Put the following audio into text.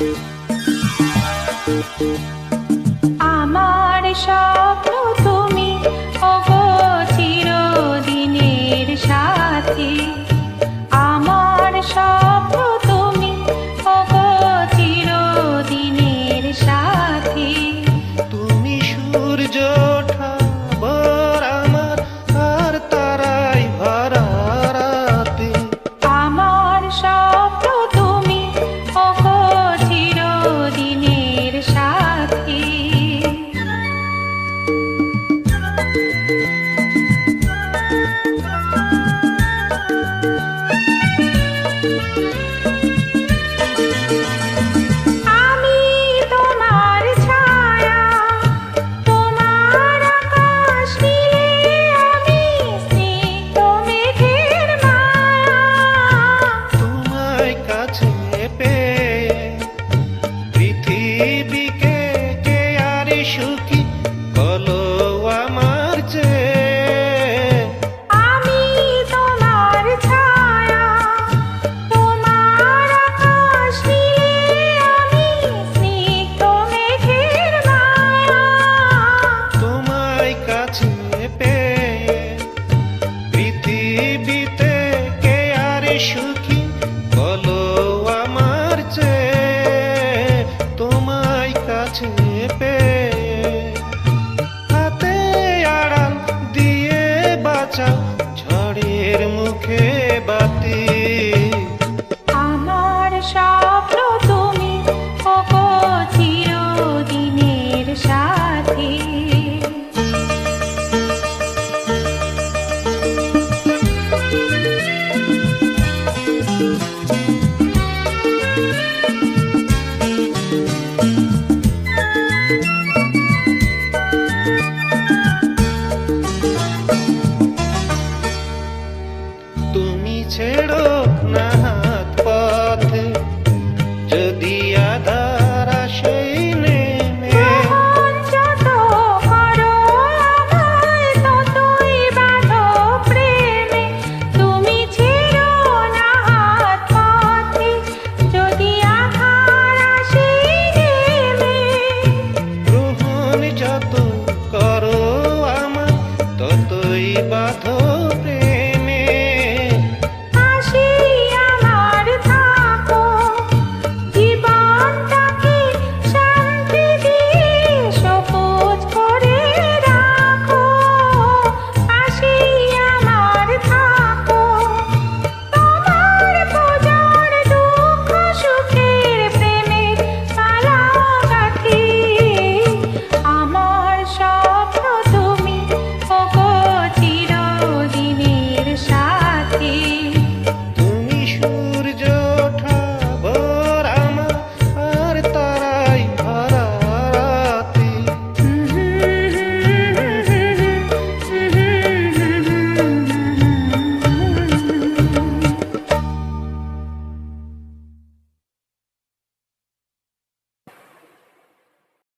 Thank you. কাছে পেয়ে ছেড়ো না। ওই বাঁধন Thank you.